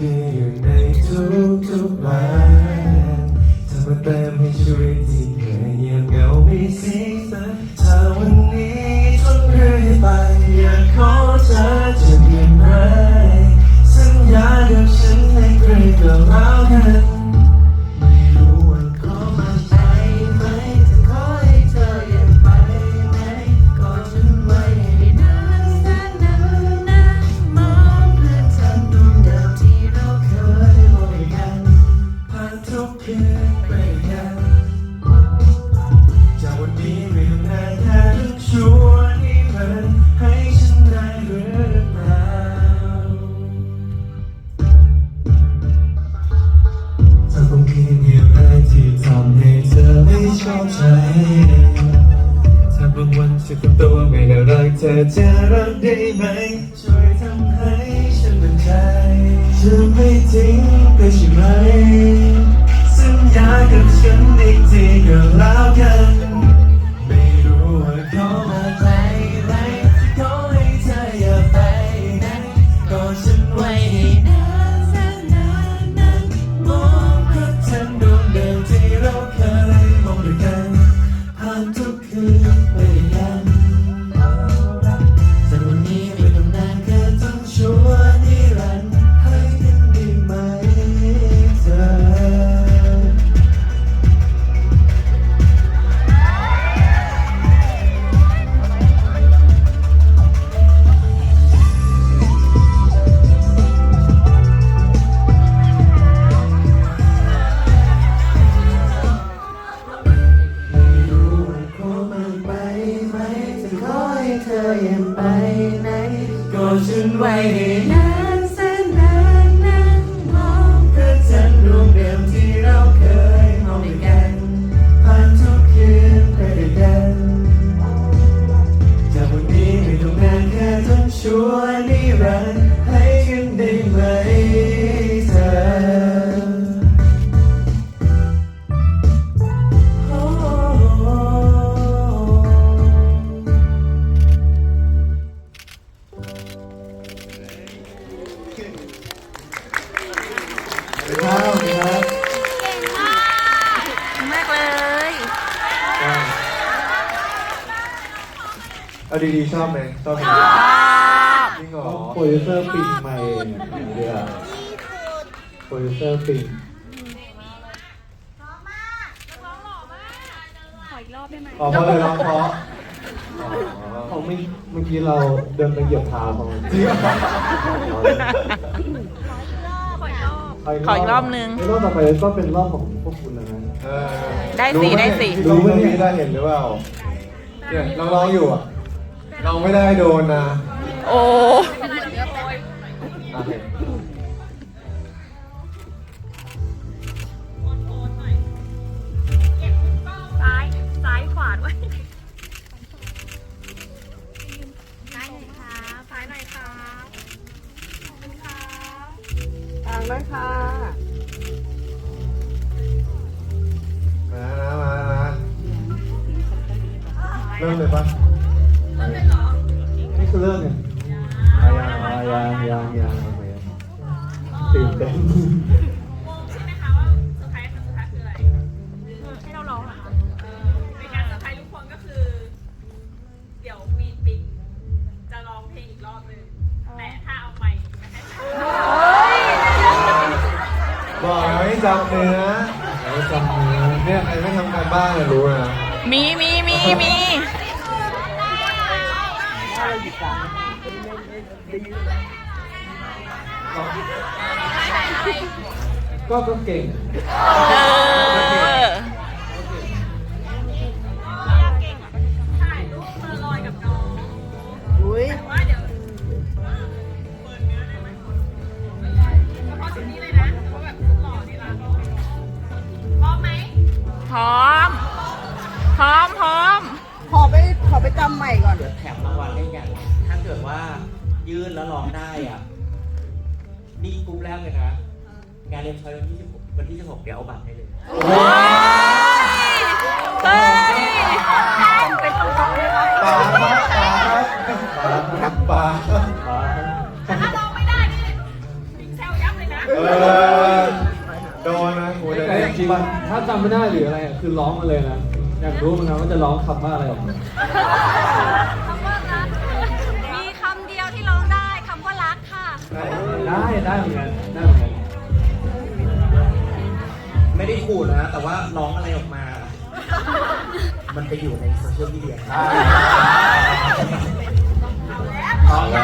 มีอยู่ในทุกๆวันเธอมาเติมให้ชีวิตที่ บางวันฉันทำตัวไม่น่ารักเธอจะรับได้ไหม ช่วยทำให้ฉันมั่นใจจะไม่ทิ้งไปใช่ไหม ไว้ให้นานแสนนานนานมองพระจันทร์ดวงเดิมที่เราเคยมองด้วยกันผ่านทุกคืนไปด้วยกันจากวันนี้ไม่ต้องนานแค่จนชั่วนิรันดร์ เอาดีๆชอบไหมชอบไหมจริงเหรอโปรดิวเซอร์ปิงใหม่เนี่ยโปรดิวเซอร์ปิงขออีกรอบได้ไหมออกมาเลยร้องเพราะเขาไม่เมื่อกี้เราเดินไปเหยียบเท้าเขาจริงเหรอขออีกรอบขออีกรอบนึงรอบต่อไปก็เป็นรอบของพวกคุณนะเออได้สิได้สิรู้ไหมนี่ได้เห็นหรือเปล่าเนี่ยเราร้องอยู่อะ เราไม่ได้โดนนะโอ้โอเคซ้ายซ้ายขวาด้วยซ้ายหน่อยค่ะซ้ายหน่อยค่ะขอบคุณค่ะทางนั้นค่ะมานะมานะเริ่มเลยปะ นี่คือเรื่องเนี่ยยังยังยังยังตื่นเต้นใช่ไหมคะว่าเซอร์ไพรส์ครั้งสุดท้ายคืออะไรให้เราร้องเหรอคะเป็นการเซอร์ไพรส์ทุกคนก็คือ เดี๋ยวมีนปิงจะร้องเพลงอีกรอบหนึงแต่ถ้าเอาไมค์จะให้บอกแล้วให้จำเนื้อแล้จำเนื้อเนี่ยใครไม่ทำการบ้านเนี่ยรู้นะมีมีมีมี ก็ก็เก่ง ยื่นแล้วร้องได้อะ นี่กรุ๊ปแรกเลยนะ งานเรียนชอยวันที่16วันที่16เดี๋ยวเอาบัตรให้เลยว้ายเฮ้ยปลาครับปลาครับปลาแต่ถ้าร้องไม่ได้นี่ปิงแซวยับเลยนะ เออโดนนะกูจะได้จริงถ้าจำไม่ได้หรืออะไรอะคือร้องมาเลยนะ อยากรู้เหมือนกันว่าจะร้องคำว่าอะไรออกมา ได้ได้เหมือนกันได้เหมือนกันไม่ได้ขู่นะ แต่ว่าร้องอะไรออกมา มันไปอยู่ในโซเชียลมีเดียร้องไง